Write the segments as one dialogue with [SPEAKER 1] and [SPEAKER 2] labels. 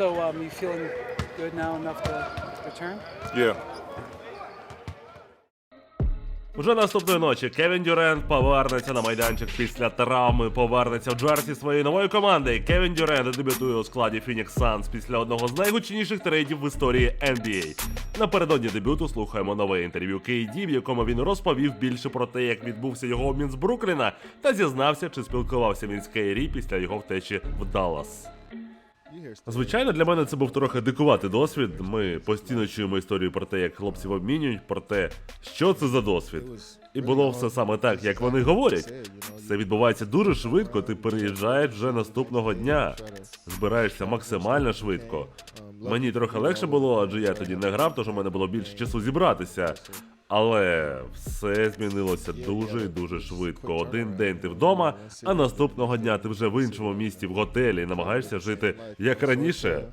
[SPEAKER 1] So um, you feeling good now enough to return?
[SPEAKER 2] Yeah.
[SPEAKER 3] Уже наступної ночі Кевін Дюрент повернеться на майданчик після травми, повернеться в джерсі своєї нової команди. Кевін Дюрент дебютує у складі Phoenix Suns після одного з найгучніших трейдів в історії NBA. Напередодні дебюту слухаємо нове інтерв'ю KD, в якому він розповів більше про те, як відбувся його обмін з Брукліна, та зізнався, чи спілкувався він з Кейрі після його втечі в Даллас. Звичайно, для мене це був трохи дикуватий досвід. Ми постійно чуємо історію про те, як хлопців обмінюють, про те, що це за досвід. І було все саме так, як вони говорять. Це відбувається дуже швидко. Ти переїжджаєш вже наступного дня. Збираєшся максимально швидко. Мені трохи легше було, адже я тоді не грав, тож у мене було більше часу зібратися. Але все змінилося дуже і дуже швидко. Один день ти вдома, а наступного дня ти вже в іншому місті в готелі і намагаєшся жити як раніше.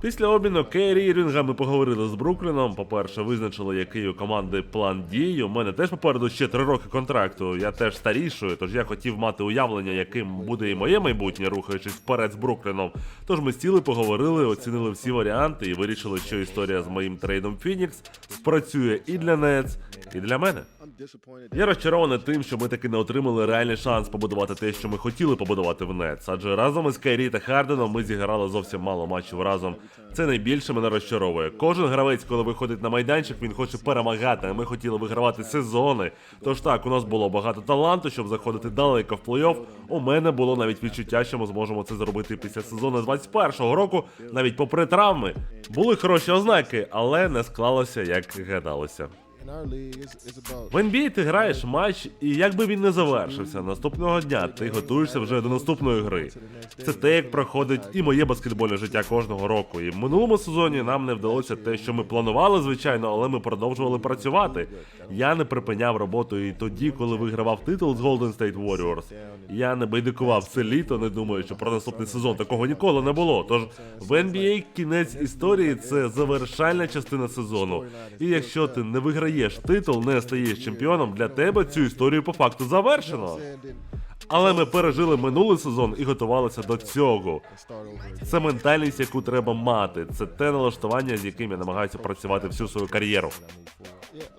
[SPEAKER 3] Після обміну Керрі Рінга ми поговорили з Брукліном. По-перше, визначили, який у команди план дій. У мене теж попереду ще три роки контракту. Я теж старішою, тож я хотів мати уявлення, яким буде і моє майбутнє, рухаючись вперед з Брукліном. Тож ми сіли, поговорили, оцінили всі варіанти і вирішили, що історія з моїм трейдом Фінікс спрацює і для Нец, і для мене. Я розчарований тим, що ми таки не отримали реальний шанс побудувати те, що ми хотіли побудувати в Нетс. Адже разом із Кайрі та Харденом ми зіграли зовсім мало матчів разом. Це найбільше мене розчаровує. Кожен гравець, коли виходить на майданчик, він хоче перемагати. а Ми хотіли вигравати сезони. Тож так, у нас було багато таланту, щоб заходити далеко в плей-офф. У мене було навіть відчуття, що ми зможемо це зробити після сезону 21-го року, навіть попри травми. Були хороші ознаки, але не склалося, як гадалося. В NBA ти граєш матч, і як би він не завершився, наступного дня ти готуєшся вже до наступної гри. Це те, як проходить і моє баскетбольне життя кожного року. І в минулому сезоні нам не вдалося те, що ми планували, звичайно, але ми продовжували працювати. Я не припиняв роботу і тоді, коли вигравав титул з Golden State Warriors. Я не байдикував це літо, не думаю, що про наступний сезон такого ніколи не було. Тож в NBA кінець історії це завершальна частина сезону. І якщо ти не виграєш титул, не стаєш чемпіоном, для тебе цю історію по факту завершено. Але ми пережили минулий сезон і готувалися до цього. Це ментальність, яку треба мати. Це те налаштування, з яким я намагаюся працювати всю свою кар'єру.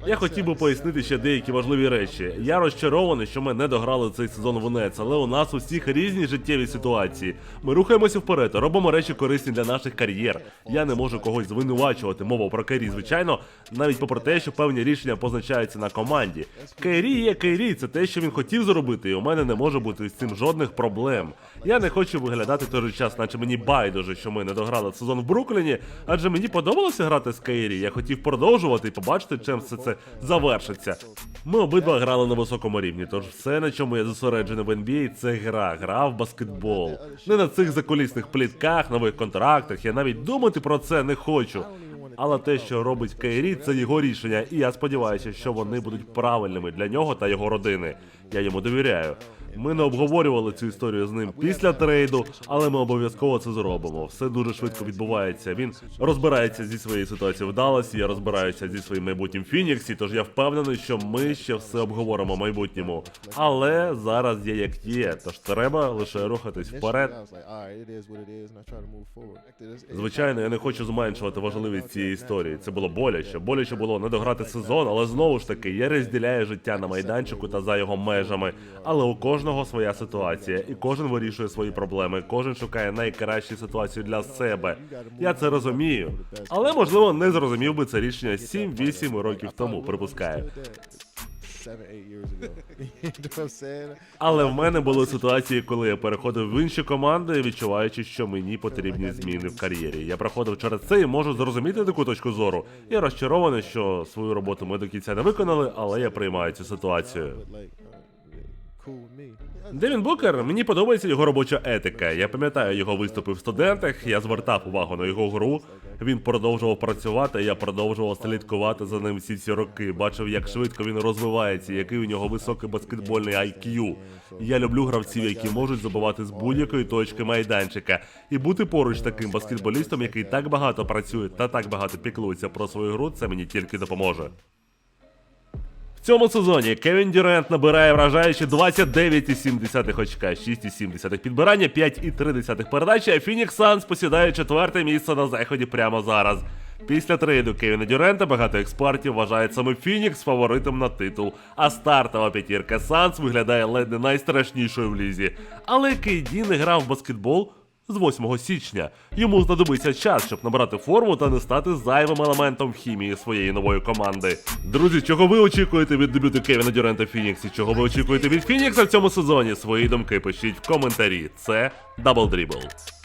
[SPEAKER 3] Я хотів би пояснити ще деякі важливі речі. Я розчарований, що ми не дограли цей сезон в НЕЦ, але у нас у всіх різні життєві ситуації. Ми рухаємося вперед, робимо речі корисні для наших кар'єр. Я не можу когось звинувачувати. Мова про Кайрі, звичайно, навіть попри те, що певні рішення позначаються на команді. Кайрі є Кайрі, це те, що він хотів зробити, і у мене не може бути з цим жодних проблем. Я не хочу виглядати той же час, наче мені байдуже, що ми не дограли сезон в Брукліні, адже мені подобалося грати з Кайрі. Я хотів продовжувати і побачити, чим все це завершиться. Ми обидва грали на високому рівні, тож все, на чому я зосереджений в NBA, це гра, гра в баскетбол. Не на цих закулісних плітках, нових контрактах. Я навіть думати про це не хочу. Але те, що робить Кейрі, це його рішення, і я сподіваюся, що вони будуть правильними для нього та його родини. Я йому довіряю. Ми не обговорювали цю історію з ним після трейду, але ми обов'язково це зробимо. Все дуже швидко відбувається. Він розбирається зі своєю ситуацією в Далласі, я розбираюся зі своїм майбутнім Фініксі, тож я впевнений, що ми ще все обговоримо в майбутньому. Але зараз є як є, тож треба лише рухатись вперед. Звичайно, я не хочу зменшувати важливість цієї історії. Це було боляче. Боляче було не дограти сезон, але знову ж таки я розділяю життя на майданчику та за його межами. Але у кожного своя ситуація, і кожен вирішує свої проблеми. Кожен шукає найкращу ситуацію для себе. Я це розумію. Але можливо не зрозумів би це рішення 7-8 років тому. Припускаю. Але в мене були ситуації, коли я переходив в інші команди, відчуваючи, що мені потрібні зміни в кар'єрі. Я проходив через це і можу зрозуміти таку точку зору. Я розчарований, що свою роботу ми до кінця не виконали, але я приймаю цю ситуацію. Девін Букер, мені подобається його робоча етика. Я пам'ятаю його виступи в студентах. Я звертав увагу на його гру. Він продовжував працювати. Я продовжував слідкувати за ним всі ці роки. Бачив, як швидко він розвивається, який у нього високий баскетбольний IQ. Я люблю гравців, які можуть забивати з будь-якої точки майданчика, і бути поруч таким баскетболістом, який так багато працює та так багато піклується про свою гру. Це мені тільки допоможе. Цьому сезоні Кевін Дюрент набирає вражаючі 29,7 очка, 6,7 підбирання, 5,3 передачі, а Фінікс Санс посідає четверте місце на заході прямо зараз. Після трейду Кевіна Дюрента багато експертів вважають саме Фінікс фаворитом на титул, а стартова п'ятірка Санс виглядає ледь не найстрашнішою в лізі. Але Кейді не грав в баскетбол з 8 січня. Йому знадобиться час, щоб набрати форму та не стати зайвим елементом хімії своєї нової команди. Друзі, чого ви очікуєте від дебюту Кевіна Дюрента Фінікс і Чого ви очікуєте від Фінікса в цьому сезоні? Свої думки пишіть в коментарі. Це Double Dribble.